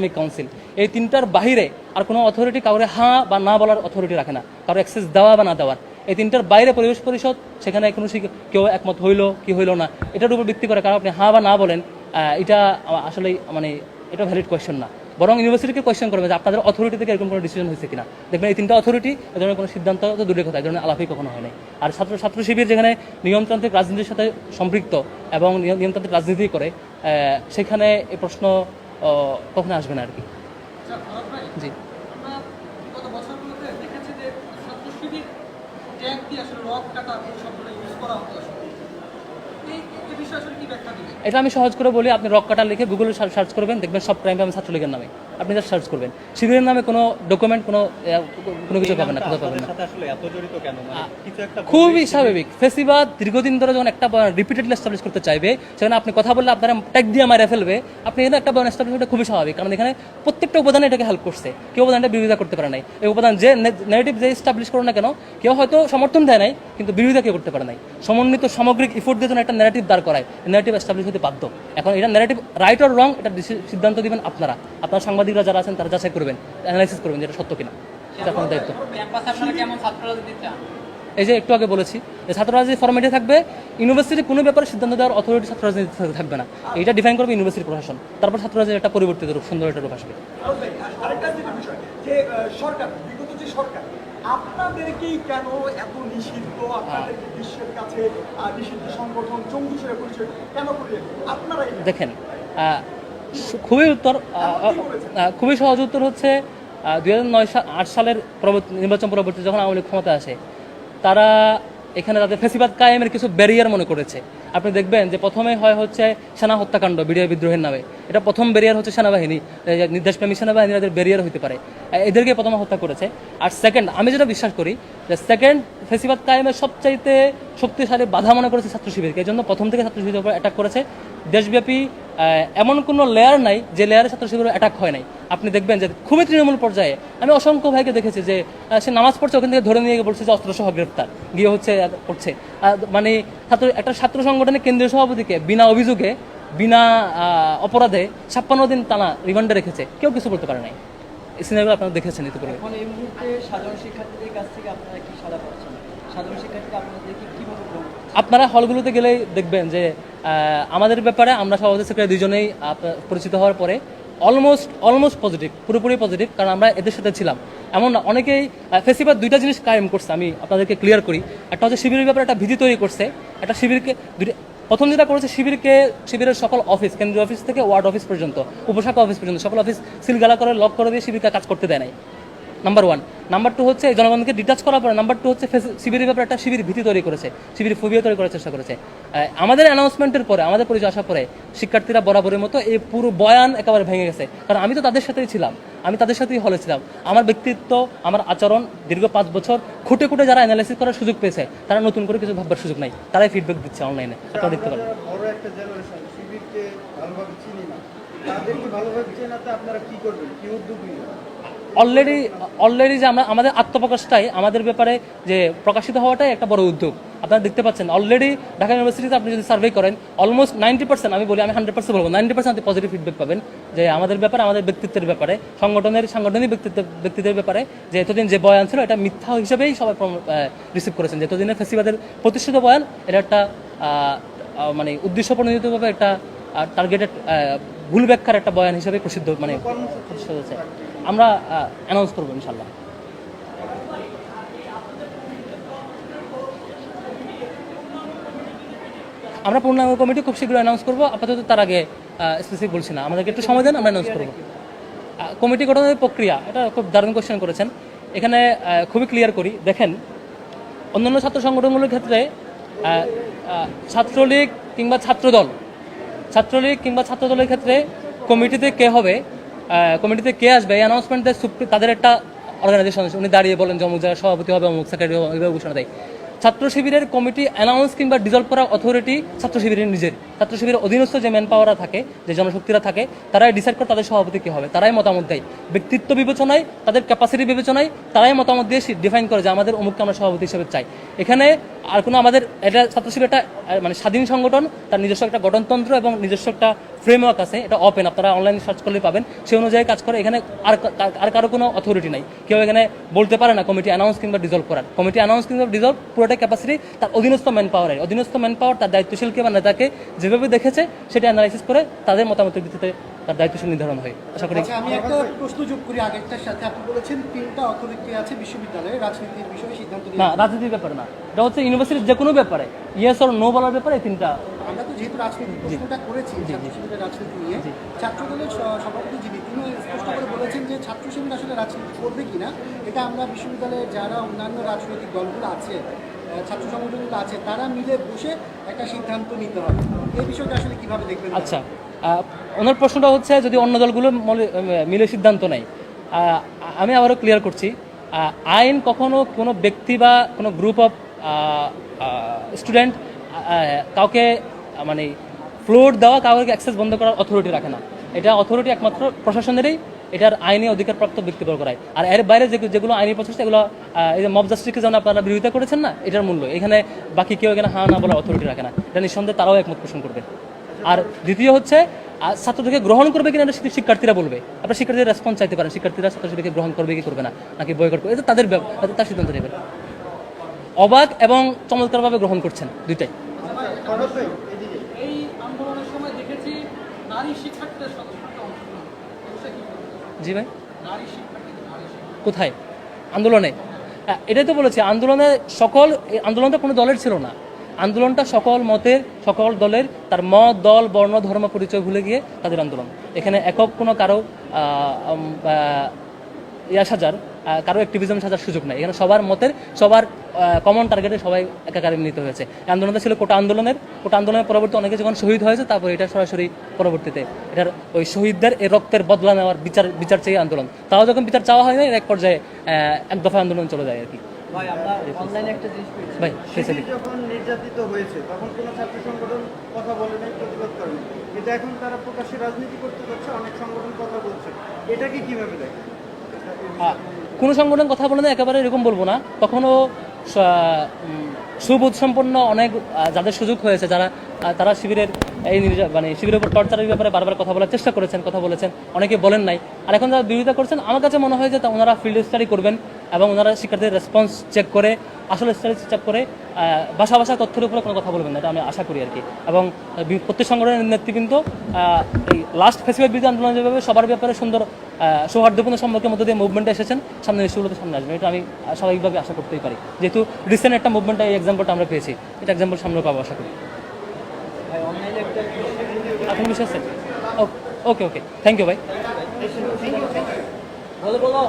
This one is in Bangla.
ইসলামিক কাউন্সিল এই তিনটার বাহিরে আর কোনো অথরিটি কাউরে হ্যাঁ বা না বলার অথরিটি রাখে না। কারও অ্যাক্সেস দেওয়া বা না দেওয়ার। এই তিনটার বাইরে পরিবেশ পরিষদ, সেখানে কোনো কেউ একমত হইল কি হইল না, এটার উপর ভিত্তি করে কারণ আপনি হ্যাঁ বা না বলেন এটা আসলে মানে এটা ভ্যালিড কোয়েশ্চেন না। বরং ইউনিভার্সিটিকে কোয়েশ্চেন করবে যে আপনাদের অথরিটি থেকে এরকম কোনো ডিসিশন হয়েছে কিনা। দেখবেন এই তিনটা অথরিটি এ ধরনের কোনো সিদ্ধান্ত তো দূরের কথা, এই ধরনের আলাপই কখনো হয় নাই। আর ছাত্র ছাত্র শিবির যেখানে নিয়মতান্ত্রিক রাজনীতির সাথে সম্পৃক্ত এবং নিয়ম- নিয়মতান্ত্রিক রাজনীতি করে সেখানে এই প্রশ্ন কখনো আসবে না আর কি? আচ্ছা, জি। এটা আমি সহজ করে বলি আপনি রক কাটা লিখে গুগলে সার্চ করবেন দেখবেন সব ক্রাইম আমি ছাত্রলীগের নামে। আপনি জাস্ট সার্চ করবেন। শিবিরের নামে কোনো ডকুমেন্ট কোনো কোনো কিছু পাবেন না কোথাও পাবেন না। মানে খুবই স্বাভাবিক। ফেসিবাদ দীর্ঘদিন ধরে যখন একটা রিপিটেডলি এস্টাবলিশ করতে চাইবে সেখানে আপনি কথা বললে আপনারা ট্যাগ দিয়ে মারে ফেলবে। আপনি এখানে একটা বয়ান এস্টাবলিশ করতে খুবই স্বাভাবিক। কারণ এখানে প্রত্যেকটা উপাদানে এটাকে হেল্প করছে। কেউ উপাদানটা বিরোধিতা করতে পারে নাই। এই উপাদান যে নেগেটিভ যে এস্টাবলিশ করো না কেন কেউ হয়তো সমর্থন দেয় নাই কিন্তু বিরোধিতা কেউ করতে পারে নাই। সমন্বিত সামগ্রিক ইফোর্ট দিয়ে যখন একটা নেগেটিভ দাঁড় করায় নেগেটিভ এস্টাবলিশ হতে বাধ্য। এখন এটা নেগেটিভ রাইট অর রং এটা সিদ্ধান্ত দিবেন আপনারা। আপনার সাংবাদিকরা যারা আছেন তারা যাচাই করবেন অ্যানালাইসিস করবেন যেটা সত্য কিনা। এটা আপনার দায়িত্ব। ক্যাম্পাসে আপনারা কেমন ছাত্র রাজনীতি চান? এই যে একটু আগে বলেছি যে ছাত্র রাজনীতি ফরম্যাটে থাকবে ইউনিভার্সিটি কোনো ব্যাপারে সিদ্ধান্ত দেওয়ার অথরিটি ছাত্র রাজনীতি থাকবে না। এটা ডিফাইন করবে ইউনিভার্সিটি প্রশাসন। তারপর ছাত্র রাজনীতি একটা পরিবর্তিত রূপ সুন্দর একটা রূপ আসবে। আরেকটা যেটা বিষয় যে আহ, সরকার বিগত যে সরকার আপনাদেরকেই কেন এত নিষিদ্ধ? আপনাদেরকে বিশ্বের কাছে নিষিদ্ধ সংগঠন জঙ্গি হিসেবে পরিচয় কেন করিলেন? আপনারাই দেখেন খুবই উত্তর খুবই সহজ উত্তর হচ্ছে দুই হাজার নয় সাল আট সালের নির্বাচন পরবর্তী যখন আওয়ামী লীগ ক্ষমতা আসে, তারা এখানে তাদের ফেসিবাদ কায়েমের কিছু ব্যারিয়ার মনে করেছে। আপনি দেখবেন যে প্রথমে হয় হচ্ছে সেনা হত্যাকাণ্ড বিডিআই বিদ্রোহের নামে। এটা প্রথম ব্যারিয়ার হচ্ছে সেনাবাহিনী নির্দেশপ্রেমী সেনাবাহিনী তাদের ব্যারিয়ার হতে পারে। এদেরকে প্রথমে হত্যা করেছে। আর সেকেন্ড আমি যেটা বিশ্বাস করি যে সেকেন্ড ফেসিবাদ কায়েমের সবচাইতে শক্তিশালী বাধা মনে করেছে ছাত্র শিবিরকে। এই জন্য প্রথম থেকে ছাত্র শিবিরের উপর অ্যাটাক করেছে। দেশব্যাপী এমন কোনো লেয়ার নাই যে লেয়ারে ছাত্র শিবিরের অ্যাটাক হয় নাই। আপনি দেখবেন যে খুবই তৃণমূল পর্যায়ে আমি অসংখ্য ভাইকে দেখেছি যে সে নামাজ পড়ছে ওখান থেকে ধরে নিয়ে গিয়ে বলছে যে অস্ত্রসহ গ্রেপ্তার গিয়ে হচ্ছে করছে। মানে ছাত্র একটা ছাত্র সংগঠনের কেন্দ্রীয় সভাপতিকে বিনা অভিযোগে বিনা অপরাধে ছাপ্পান্ন দিন টানা রিমান্ডে রেখেছে। কেউ কিছু বলতে পারে নাই। এই সিনেমাগুলো আপনারা দেখেছেন ইতিপূর্বে। এখন এই মুহূর্তে সাধারণ শিক্ষার্থীদের কাছ থেকে আপনারা কি সাদা পাচ্ছেন? সাধারণ শিক্ষার্থীরা আপনাদেরকে কীভাবে আপনারা হলগুলোতে গেলেই দেখবেন যে আমাদের ব্যাপারে আমরা সভাপতি সেক্রেটারি দুজনেই আপ- পরিচিত হওয়ার পরে অলমোস্ট অলমোস্ট পজিটিভ পুরোপুরি পজিটিভ কারণ আমরা এদের সাথে ছিলাম। এমন অনেকেই ফেস্টিভাল দুইটা জিনিস কায়েম করছে, আমি আপনাদেরকে ক্লিয়ার করি। একটা হচ্ছে শিবিরের ব্যাপারে একটা ভীতি তৈরি করছে। একটা শিবিরকে প্রথম যেটা করেছে, শিবিরকে, শিবিরের সকল অফিস কেন্দ্রীয় অফিস থেকে ওয়ার্ড অফিস পর্যন্ত, উপশাখা অফিস পর্যন্ত, সকল অফিস সিলগালা করে লক করে দিয়ে শিবিরকে কাজ করতে দেয় নাই। নাম্বার ওয়ান নাম্বার টু হচ্ছে জনগণকে ডিটাচ করার পরে নাম্বার টু হচ্ছে শিবিরের ব্যাপারে একটা শিবির ভীতি তৈরি করেছে শিবির ফোবিয়া তৈরি করার চেষ্টা করেছে। আমাদের অ্যানাউন্সমেন্টের পরে, আমাদের পরিচয় আসার পরে শিক্ষার্থীরা বরাবরের মতো এই পুরো বয়ান একেবারে ভেঙে গেছে। কারণ আমি তো তাদের সাথেই ছিলাম, আমি তাদের সাথেই হলে ছিলাম। আমার ব্যক্তিত্ব, আমার আচরণ দীর্ঘ পাঁচ বছর খুঁটে খুঁটে যারা অ্যানালাইসিস করার সুযোগ পেয়েছে, তারা নতুন করে কিছু ভাববার সুযোগ নাই। তারাই ফিডব্যাক দিচ্ছে অনলাইনে আপনারা দেখতে পারেন। তাদেরকে ভালোভাবে চেনাতে আপনারা করবেন? উদ্যোগ অলরেডি অলরেডি যে আমরা, আমাদের আত্মপ্রকাশটাই আমাদের ব্যাপারে যে প্রকাশিত হওয়াটাই একটা বড় উদ্যোগ। আপনারা দেখতে পাচ্ছেন অলরেডি ঢাকা ইউনিভার্সিটিতে আপনি যদি সার্ভে করেন অলমোস্ট নাইনটি পার্সেন্ট আমি বলি, আমি হান্ড্রেড পার্সেন্ট বলব নাইনটি পার্সেন্ট আপনি পজিটিভ ফিডব্যাক পাবেন যে আমাদের ব্যাপারে, আমাদের ব্যক্তিত্বের ব্যাপারে, সংগঠনের, সাংগঠনিক ব্যক্তিত্ব ব্যক্তিত্বের ব্যাপারে যে এতদিন যে বয়ান ছিল, এটা মিথ্যা হিসেবেই সবাই রিসিভ করেছেন। যে এতদিনের ফেসিবাদের প্রতিষ্ঠিত বয়ান, এটা একটা মানে উদ্দেশ্য প্রণোদিতভাবে একটা টার্গেটেড ভুল ব্যাখ্যার একটা বয়ান হিসেবে প্রসিদ্ধ মানে আমরা অ্যানাউন্স করব ইনশাল্লাহ আমরা পূর্ণাঙ্গ কমিটি খুব শীঘ্রই অ্যানাউন্স করব। আপাতত তার আগে স্পেসিফিক বলছি না। আমাদেরকে একটু সময় দেন, আমরা অ্যানাউন্স করব। কমিটি গঠনের প্রক্রিয়া, এটা খুব দারুণ কোশ্চেন করেছেন। এখানে খুবই ক্লিয়ার করি। দেখেন, অন্যান্য ছাত্র সংগঠনগুলোর ক্ষেত্রে ছাত্রলীগ কিংবা ছাত্রদল ছাত্রলীগ কিংবা ছাত্রদলের ক্ষেত্রে কমিটিতে কে হবে কমিটিতে কে আসবে, এই অ্যানাউন্সমেন্ট দেয় তাদের একটা অর্গানাইজেশন আছে। উনি দাঁড়িয়ে বলেন যে অমুক জায়গায় সভাপতি হবে, অমুক সেক্রেটারি হবে, এভাবে ঘোষণা দেয়। ছাত্র শিবিরের কমিটি অ্যানাউন্স কিংবা ডিজলভ করার অথরিটি ছাত্র শিবিরের নিজের। ছাত্র শিবিরের অধীনস্থ যে ম্যান পাওয়াররা থাকে, যে জনশক্তিরা থাকে, তারাই ডিসাইড করে তাদের সভাপতি কী হবে। তারাই মতামত দেয়। ব্যক্তিত্ব বিবেচনায়, তাদের ক্যাপাসিটি বিবেচনায়, তারাই মতামত দিয়ে ডিফাইন করে যে আমাদের অমুককে আমরা সভাপতি হিসেবে চাই। এখানে আর কোনো আমাদের, এটা ছাত্র শিবির একটা মানে স্বাধীন সংগঠন, তার নিজস্ব একটা গঠনতন্ত্র এবং নিজস্ব একটা ফ্রেমওয়ার্ক আছে, এটা ওপেন আপনারা অনলাইনে সার্চ করলে পাবেন। সেই অনুযায়ী কাজ করে। এখানে আর আর কারও কোনো অথরিটি নাই। কেউ এখানে বলতে পারে না কমিটি অ্যানাউন্স কিংবা ডিজলভ করার। কমিটি অ্যানাউন্স কিংবা ডিজলভ পুরোটাই ক্যাপাসিটি তার অধীনস্থ ম্যান পাওয়ারের অধীনস্থ ম্যান পাওয়ার তার দায়িত্বশীলকে বা নেতাকে যেভাবে দেখেছে সেটা অ্যানালাইসিস করে তাদের মতামতের ভিত্তিতে তার দায়িত্বশীল নির্ধারণ হয়। আশা করি আচ্ছা আমি একটা প্রশ্ন যোগ করি আগেরটার সাথে। আপনি বলেছেন তিনটা অথরিটি আছে বিশ্ববিদ্যালয়ে রাজনীতির বিষয়ে সিদ্ধান্ত না রাজনীতির ব্যাপারে না। এটা হচ্ছে ইউনিভার্সিটির যে কোনো ব্যাপারে। ইয়েস অর নো বলার ব্যাপারে তিনটা আমরা তো যেহেতু রাজনীতি প্রশ্নটা করেছি রাজনীতি নিয়ে। ছাত্র দলের সভাপতি যিনি তিনি স্পষ্ট করে বলেছেন যে ছাত্র শিবির আসলে রাজনীতি করবে কিনা এটা আমরা বিশ্ববিদ্যালয়ের যারা অন্যান্য রাজনৈতিক দলগুলো আছে ছাত্র সংগঠনগুলো আছে, তারা মিলে বসে একটা সিদ্ধান্ত নিতে হবে। এই বিষয়টা আসলে কীভাবে দেখবেন? আচ্ছা ওনার প্রশ্নটা হচ্ছে, যদি অন্য দলগুলো মিলে সিদ্ধান্ত নেয় আমি আবারও ক্লিয়ার করছি আইন কখনো কোনো ব্যক্তি বা কোনো গ্রুপ অফ স্টুডেন্ট কাউকে মানে ফ্লোর দেওয়া, কাউকে অ্যাক্সেস বন্ধ করার অথরিটি রাখে না। এটা অথরিটি একমাত্র প্রশাসনেরই এটার আইনি অধিকারপ্রাপ্ত ব্যক্তি করায় আর এর বাইরে যেগুলো আইনি প্রচেষ্টা এগুলো এই যে মব জাস্টিসকে যেমন আপনারা বিরোধিতা করেছেন না, এটার মূল্য। এখানে বাকি কেউ এখানে হা না বলার অথরিটি রাখে না। এটা নিঃসন্দেহে তারাও একমত পোষণ করবে। আর দ্বিতীয় হচ্ছে ছাত্রদেরকে গ্রহণ করবে কিনা শিক্ষার্থীরা বলবে। আপনার শিক্ষার্থীদের রেসপন্স চাইতে পারেন। শিক্ষার্থীরা ছাত্রছাত্রীকে গ্রহণ করবে কি করবে না, নাকি বয়কট করবে? এটা তাদের তার সিদ্ধান্ত নেবেন। অবাক এবং চমৎকারভাবে গ্রহণ করছেন দুইটাই। এই আন্দোলনের সময় দেখেছি নারী শিক্ষার্থীদের সদস্যতা অংশগ্রহণ এই বিষয়ে কি বলবেন? জি ভাই। কোথায়? আন্দোলনে। এটাই তো বলেছি, আন্দোলনে সকল আন্দোলনটা কোনো দলের ছিল না। আন্দোলনটা সকল মতের, সকল দলের, তার মত, দল, বর্ণ, ধর্ম, পরিচয় ভুলে গিয়ে তাদের আন্দোলন। এখানে একক কোনো কারও ইয়া সাজার কারও অ্যাক্টিভিজম সাজার সুযোগ নাই। এখানে সবার মতের, সবার কমন টার্গেটে সবাই একাকারে মিলিত হয়েছে। আন্দোলনটা ছিল কোটা আন্দোলনের। কোটা আন্দোলনের পরবর্তী অনেকে যখন শহীদ হয়েছে তারপর এটা সরাসরি পরবর্তীতে এটার ওই শহীদদের এই রক্তের বদলা নেওয়ার বিচার বিচার চেয়ে আন্দোলন। তাও যখন বিচার চাওয়া হয় না এক পর্যায়ে এক দফা আন্দোলন চলে যায় আর কি। ভাই আমরা অনলাইনে একটা জিনিস পেয়েছি। ভাই যখন নির্যাতিত হয়েছে তখন কোনো ছাত্র সংগঠন কথা বলে নাই প্রতিবাদ করে নাই। এখন তারা প্রকাশ্যে রাজনীতি করতে যাচ্ছে অনেক সংগঠন কথা বলছে। এটাকে কীভাবে দেখেন? কোনো সংগঠন কথা বলে না একেবারে এরকম বলব না। কখনো সুবোধ সম্পন্ন অনেক যাদের সুযোগ হয়েছে, যারা তারা শিবিরের এই মানে শিবিরের উপর টর্চারের ব্যাপারে বারবার কথা বলার চেষ্টা করেছেন, কথা বলেছেন, অনেকে বলেন নাই। আর এখন যারা বিরোধিতা করছেন, আমার কাছে মনে হয় যে ওনারা ফিল্ড স্টাডি করবেন। এবং ওনারা শিক্ষার্থীদের রেসপন্স চেক করে আসলে চেক করে আহ, ভাষা ভাষা তথ্যের উপরে কোনো কথা বলবেন না এটা আমি আশা করি আর কি। এবং প্রত্যেক সংগঠনের নেতৃবৃন্দ এই লাস্ট ফেসিবাদ বিরোধী আন্দোলন যেভাবে সবার ব্যাপারে সুন্দর সৌহার্দ্যপূর্ণ সম্পর্কের মধ্যে দিয়ে মুভমেন্টে এসেছেন সামনে নিশ্চয়গুলোতে সামনে আসবেন। এটা আমি স্বাভাবিকভাবে আশা করতেই পারি। যেহেতু রিসেন্ট একটা মুভমেন্টে এই এক্সাম্পলটা আমরা পেয়েছি এটা এক্সাম্পল সামনে পাবো আশা করি। আপনি বিশ্বাস ওকে ওকে থ্যাংক ইউ ভাই। বলো।